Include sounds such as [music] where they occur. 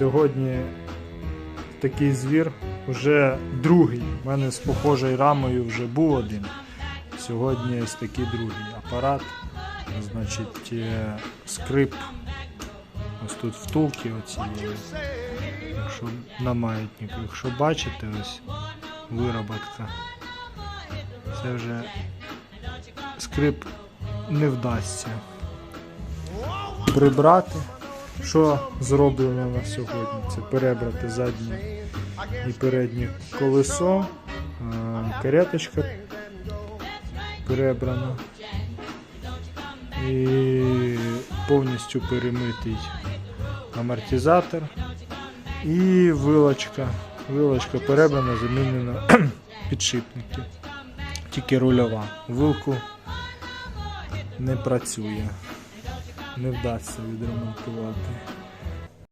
Сьогодні такий звір вже другий. У мене з похожою рамою вже був один. Сьогодні ось такий другий апарат. Значить, е, скрип. Ось тут втулки оці. є. Якщо на маятнику. Якщо бачите, ось вироботка. Це вже скрип не вдасться прибрати. Що зроблено на сьогодні? Це перебрати заднє і переднє колесо, а, кареточка перебрана і повністю перемитий амортизатор і вилочка. Вилочка перебрана, замінена [clears throat] підшипники. Тільки рульова. Вилку не працює. Не вдасться відремонтувати.